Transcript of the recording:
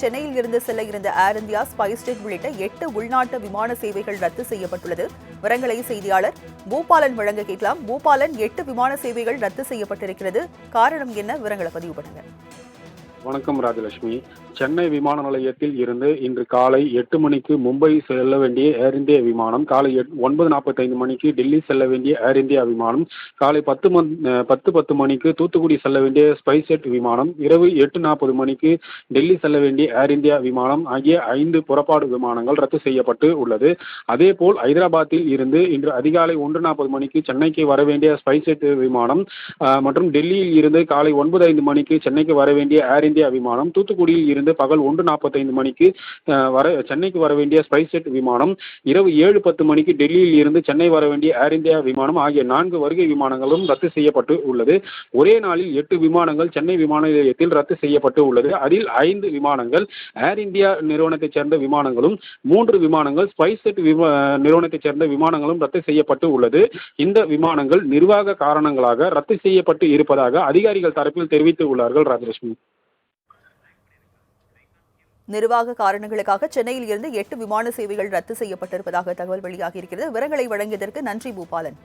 சென்னையில் இருந்து செல்ல இருந்த ஏர் இந்தியா ஸ்பைஸ் ஜெட் உள்ளிட்ட எட்டு உள்நாட்டு விமான சேவைகள் ரத்து செய்யப்பட்டுள்ளது. விவரங்களை செய்தியாளர் பூபாலன் வழங்க கேட்கலாம். பூபாலன் எட்டு விமான சேவைகள் ரத்து செய்யப்பட்டிருக்கிறது. காரணம் என்ன? விவரங்களை பதிவு பண்ணுங்க. வணக்கம் ராஜலட்சுமி. சென்னை விமான நிலையத்தில் இருந்து இன்று காலை எட்டு மணிக்கு மும்பை செல்ல வேண்டிய ஏர் இந்தியா விமானம் காலை எட்- ஒன்பது நாற்பத்தைந்து மணிக்கு டெல்லி செல்ல வேண்டிய ஏர் இந்தியா விமானம் காலை பத்து மண் பத்து பத்து மணிக்கு தூத்துக்குடி செல்ல வேண்டிய ஸ்பைஸ் ஜெட் விமானம் இரவு எட்டு நாற்பது மணிக்கு டெல்லி செல்ல வேண்டிய ஏர் இந்தியா விமானம் ஆகிய ஐந்து புறப்பாடு விமானங்கள் ரத்து செய்யப்பட்டு உள்ளது. அதேபோல் ஹைதராபாத்தில் இருந்து இன்று அதிகாலை ஒன்று நாற்பது மணிக்கு சென்னைக்கு வர வேண்டிய ஸ்பைஸ் ஜெட் விமானம் மற்றும் டெல்லியில் இருந்து காலை ஒன்பது ஐந்து மணிக்கு சென்னைக்கு வர வேண்டிய ஏர் இந்தியா விமானம். தூத்துக்குடியில் இருந்து பகல் ஒன்று நாற்பத்தைந்து மணிக்கு வர சென்னைக்கு வர வேண்டிய ஸ்பைஸ் ஜெட் விமானம் இரவு ஏழு பத்து மணிக்கு டெல்லியில் இருந்து சென்னை வர வேண்டிய ஏர் இந்தியா விமானம் ஆகிய நான்கு வருகை விமானங்களும் ரத்து செய்யப்பட்டு உள்ளது. ஒரே நாளில் எட்டு விமானங்கள் சென்னை விமான நிலையத்தில் ரத்து செய்யப்பட்டு உள்ளது. அதில் ஐந்து விமானங்கள் ஏர் இந்தியா நிறுவனத்தைச் சேர்ந்த விமானங்களும் மூன்று விமானங்கள் ஸ்பைஸ் ஜெட் நிறுவனத்தைச் சேர்ந்த விமானங்களும் ரத்து செய்யப்பட்டு உள்ளது. இந்த விமானங்கள் நிர்வாக காரணங்களாக ரத்து செய்யப்பட்டு இருப்பதாக அதிகாரிகள் தரப்பில் தெரிவித்து உள்ளார்கள் ராஜலட்சுமி. நிர்வாக காரணங்களுக்காக சென்னையில் இருந்து எட்டு விமான சேவைகள் ரத்து செய்யப்பட்டிருப்பதாக தகவல் வெளியாகியிருக்கிறது விவரங்களை வழங்கியதற்கு நன்றி பூபாலன்.